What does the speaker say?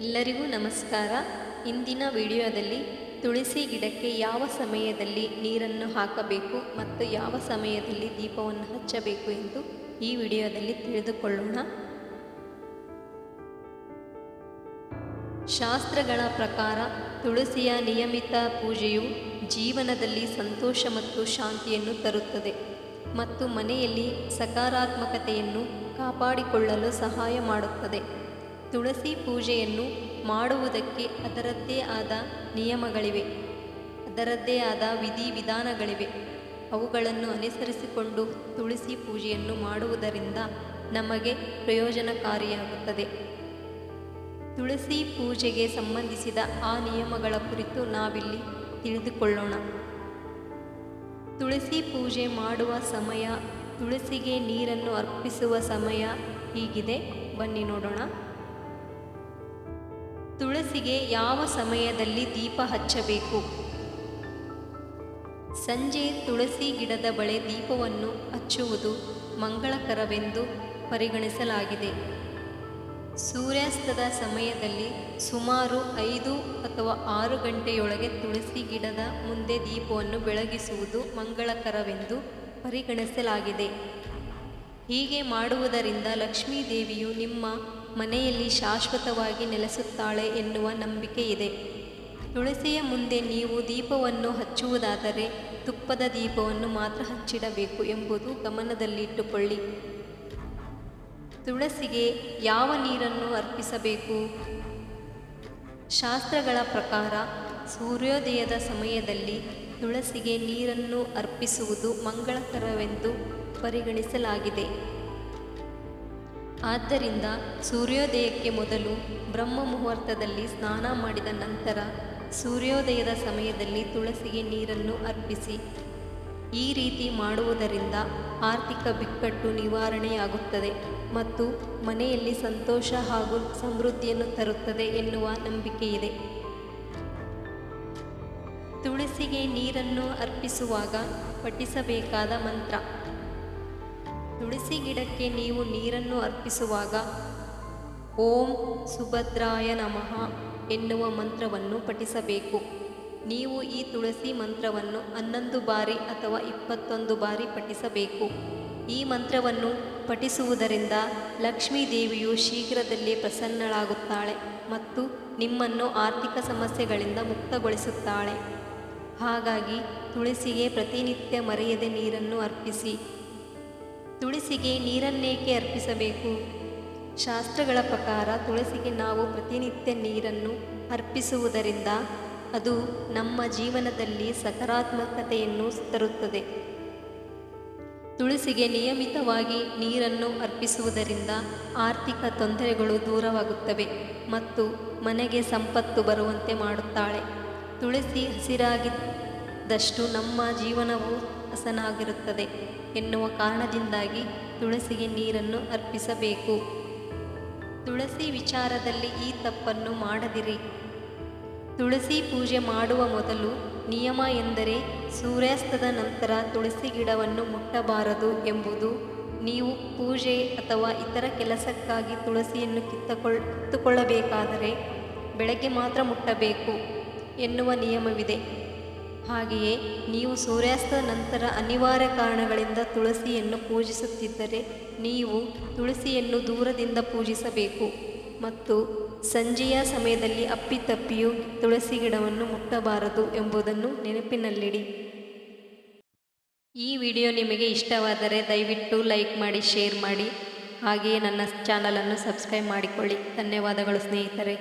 ಎಲ್ಲರಿಗೂ ನಮಸ್ಕಾರ. ಇಂದಿನ ವಿಡಿಯೋದಲ್ಲಿ ತುಳಸಿ ಗಿಡಕ್ಕೆ ಯಾವ ಸಮಯದಲ್ಲಿ ನೀರನ್ನು ಹಾಕಬೇಕು ಮತ್ತು ಯಾವ ಸಮಯದಲ್ಲಿ ದೀಪವನ್ನು ಹಚ್ಚಬೇಕು ಎಂದು ಈ ವಿಡಿಯೋದಲ್ಲಿ ತಿಳಿದುಕೊಳ್ಳೋಣ. ಶಾಸ್ತ್ರಗಳ ಪ್ರಕಾರ ತುಳಸಿಯ ನಿಯಮಿತ ಪೂಜೆಯು ಜೀವನದಲ್ಲಿ ಸಂತೋಷ ಮತ್ತು ಶಾಂತಿಯನ್ನು ತರುತ್ತದೆ ಮತ್ತು ಮನೆಯಲ್ಲಿ ಸಕಾರಾತ್ಮಕತೆಯನ್ನು ಕಾಪಾಡಿಕೊಳ್ಳಲು ಸಹಾಯ ಮಾಡುತ್ತದೆ. ತುಳಸಿ ಪೂಜೆಯನ್ನು ಮಾಡುವುದಕ್ಕೆ ಅದರದ್ದೇ ಆದ ನಿಯಮಗಳಿವೆ. ಅದರದ್ದೇ ಆದ ವಿಧಿವಿಧಾನಗಳಿವೆ ಅವುಗಳನ್ನು ಅನುಸರಿಸಿಕೊಂಡು ತುಳಸಿ ಪೂಜೆಯನ್ನು ಮಾಡುವುದರಿಂದ ನಮಗೆ ಪ್ರಯೋಜನಕಾರಿಯಾಗುತ್ತದೆ. ತುಳಸಿ ಪೂಜೆಗೆ ಸಂಬಂಧಿಸಿದ ಆ ನಿಯಮಗಳ ಕುರಿತು ನಾವಿಲ್ಲಿ ತಿಳಿದುಕೊಳ್ಳೋಣ. ತುಳಸಿ ಪೂಜೆ ಮಾಡುವ ಸಮಯ, ತುಳಸಿಗೆ ನೀರನ್ನು ಅರ್ಪಿಸುವ ಸಮಯ ಹೀಗಿದೆ. ಬನ್ನಿ ನೋಡೋಣ. ತುಳಸಿಗೆ ಯಾವ ಸಮಯದಲ್ಲಿ ದೀಪ ಹಚ್ಚಬೇಕು? ಸಂಜೆ ತುಳಸಿ ಗಿಡದ ಬಳೆ ದೀಪವನ್ನು ಹಚ್ಚುವುದು ಮಂಗಳಕರವೆಂದು ಪರಿಗಣಿಸಲಾಗಿದೆ. ಸೂರ್ಯಾಸ್ತದ ಸಮಯದಲ್ಲಿ ಸುಮಾರು ಐದು ಅಥವಾ ಆರು ಗಂಟೆಯೊಳಗೆ ತುಳಸಿ ಗಿಡದ ಮುಂದೆ ದೀಪವನ್ನು ಬೆಳಗಿಸುವುದು ಮಂಗಳಕರವೆಂದು ಪರಿಗಣಿಸಲಾಗಿದೆ. ಹೀಗೆ ಮಾಡುವುದರಿಂದ ಲಕ್ಷ್ಮೀ ದೇವಿಯು ನಿಮ್ಮ ಮನೆಯಲ್ಲಿ ಶಾಶ್ವತವಾಗಿ ನೆಲೆಸುತ್ತಾಳೆ ಎನ್ನುವ ನಂಬಿಕೆ ಇದೆ. ತುಳಸಿಯ ಮುಂದೆ ನೀವು ದೀಪವನ್ನು ಹಚ್ಚುವುದಾದರೆ ತುಪ್ಪದ ದೀಪವನ್ನು ಮಾತ್ರ ಹಚ್ಚಿಡಬೇಕು ಎಂಬುದು ಗಮನದಲ್ಲಿಟ್ಟುಕೊಳ್ಳಿ. ತುಳಸಿಗೆ ಯಾವ ನೀರನ್ನು ಅರ್ಪಿಸಬೇಕು? ಶಾಸ್ತ್ರಗಳ ಪ್ರಕಾರ ಸೂರ್ಯೋದಯದ ಸಮಯದಲ್ಲಿ ತುಳಸಿಗೆ ನೀರನ್ನು ಅರ್ಪಿಸುವುದು ಮಂಗಳಕರವೆಂದು ಪರಿಗಣಿಸಲಾಗಿದೆ. ಆದ್ದರಿಂದ ಸೂರ್ಯೋದಯಕ್ಕೆ ಮೊದಲು ಬ್ರಹ್ಮ ಮುಹೂರ್ತದಲ್ಲಿ ಸ್ನಾನ ಮಾಡಿದ ನಂತರ ಸೂರ್ಯೋದಯದ ಸಮಯದಲ್ಲಿ ತುಳಸಿಗೆ ನೀರನ್ನು ಅರ್ಪಿಸಿ. ಈ ರೀತಿ ಮಾಡುವುದರಿಂದ ಆರ್ಥಿಕ ಬಿಕ್ಕಟ್ಟು ನಿವಾರಣೆಯಾಗುತ್ತದೆ ಮತ್ತು ಮನೆಯಲ್ಲಿ ಸಂತೋಷ ಹಾಗೂ ಸಮೃದ್ಧಿಯನ್ನು ತರುತ್ತದೆ ಎನ್ನುವ ನಂಬಿಕೆ ಇದೆ ತುಳಸಿಗೆ ನೀರನ್ನು ಅರ್ಪಿಸುವಾಗ ಪಠಿಸಬೇಕಾದ ಮಂತ್ರ ತುಳಸಿ ಗಿಡಕ್ಕೆ ನೀವು ನೀರನ್ನು ಅರ್ಪಿಸುವಾಗ ಓಂ ಸುಭದ್ರಾಯ ನಮಃ ಎನ್ನುವ ಮಂತ್ರವನ್ನು ಪಠಿಸಬೇಕು. ನೀವು ಈ ತುಳಸಿ ಮಂತ್ರವನ್ನು ಹನ್ನೊಂದು ಬಾರಿ ಅಥವಾ ಇಪ್ಪತ್ತೊಂದು ಬಾರಿ ಪಠಿಸಬೇಕು. ಈ ಮಂತ್ರವನ್ನು ಪಠಿಸುವುದರಿಂದ ಲಕ್ಷ್ಮೀ ದೇವಿಯು ಶೀಘ್ರದಲ್ಲೇ ಪ್ರಸನ್ನಳಾಗುತ್ತಾಳೆ ಮತ್ತು ನಿಮ್ಮನ್ನು ಆರ್ಥಿಕ ಸಮಸ್ಯೆಗಳಿಂದ ಮುಕ್ತಗೊಳಿಸುತ್ತಾಳೆ. ಹಾಗಾಗಿ ತುಳಸಿಗೆ ಪ್ರತಿನಿತ್ಯ ಮರೆಯದೆ ನೀರನ್ನು ಅರ್ಪಿಸಿ. ತುಳಸಿಗೆ ನೀರನ್ನೇಕೆ ಅರ್ಪಿಸಬೇಕು? ಶಾಸ್ತ್ರಗಳ ಪ್ರಕಾರ ತುಳಸಿಗೆ ನಾವು ಪ್ರತಿನಿತ್ಯ ನೀರನ್ನು ಅರ್ಪಿಸುವುದರಿಂದ ಅದು ನಮ್ಮ ಜೀವನದಲ್ಲಿ ಸಕಾರಾತ್ಮಕತೆಯನ್ನು ತರುತ್ತದೆ. ತುಳಸಿಗೆ ನಿಯಮಿತವಾಗಿ ನೀರನ್ನು ಅರ್ಪಿಸುವುದರಿಂದ ಆರ್ಥಿಕ ತೊಂದರೆಗಳು ದೂರವಾಗುತ್ತವೆ ಮತ್ತು ಮನೆಗೆ ಸಂಪತ್ತು ಬರುವಂತೆ ಮಾಡುತ್ತಾಳೆ. ತುಳಸಿ ಹಸಿರಾಗಿದ್ದಷ್ಟು ನಮ್ಮ ಜೀವನವು ಹಸನಾಗಿರುತ್ತದೆ. ಎನ್ನುವ ಕಾರಣದಿಂದಾಗಿ ತುಳಸಿಗೆ ನೀರನ್ನು ಅರ್ಪಿಸಬೇಕು. ತುಳಸಿ ವಿಚಾರದಲ್ಲಿ ಈ ತಪ್ಪನ್ನು ಮಾಡದಿರಿ. ತುಳಸಿ ಪೂಜೆ ಮಾಡುವ ಮೊದಲು ನಿಯಮ ಎಂದರೆ ಸೂರ್ಯಾಸ್ತದ ನಂತರ ತುಳಸಿ ಗಿಡವನ್ನು ಮುಟ್ಟಬಾರದು ಎಂಬುದು. ನೀವು ಪೂಜೆ ಅಥವಾ ಇತರ ಕೆಲಸಕ್ಕಾಗಿ ತುಳಸಿಯನ್ನು ಕಿತ್ತುಕೊಳ್, ಕಿತ್ತುಕೊಳ್ಳಬೇಕಾದರೆ ಬೆಳಗ್ಗೆ ಮಾತ್ರ ಮುಟ್ಟಬೇಕು ಎನ್ನುವ ನಿಯಮವಿದೆ. ಹಾಗೆಯೇ ನೀವು ಸೂರ್ಯಾಸ್ತ ನಂತರ ಅನಿವಾರ್ಯ ಕಾರಣಗಳಿಂದ ತುಳಸಿಯನ್ನು ಪೂಜಿಸುತ್ತಿದ್ದರೆ ನೀವು ತುಳಸಿಯನ್ನು ದೂರದಿಂದ ಪೂಜಿಸಬೇಕು ಮತ್ತು ಸಂಜೆಯ ಸಮಯದಲ್ಲಿ ಅಪ್ಪಿತಪ್ಪಿಯೂ ತುಳಸಿ ಗಿಡವನ್ನು ಮುಟ್ಟಬಾರದು ಎಂಬುದನ್ನು ನೆನಪಿನಲ್ಲಿಡಿ. ಈ ವಿಡಿಯೋ ನಿಮಗೆ ಇಷ್ಟವಾದರೆ ದಯವಿಟ್ಟು ಲೈಕ್ ಮಾಡಿ, ಶೇರ್ ಮಾಡಿ. ಹಾಗೆಯೇ ನನ್ನ ಚಾನಲನ್ನು ಸಬ್ಸ್ಕ್ರೈಬ್ ಮಾಡಿಕೊಳ್ಳಿ. ಧನ್ಯವಾದಗಳು ಸ್ನೇಹಿತರೆ.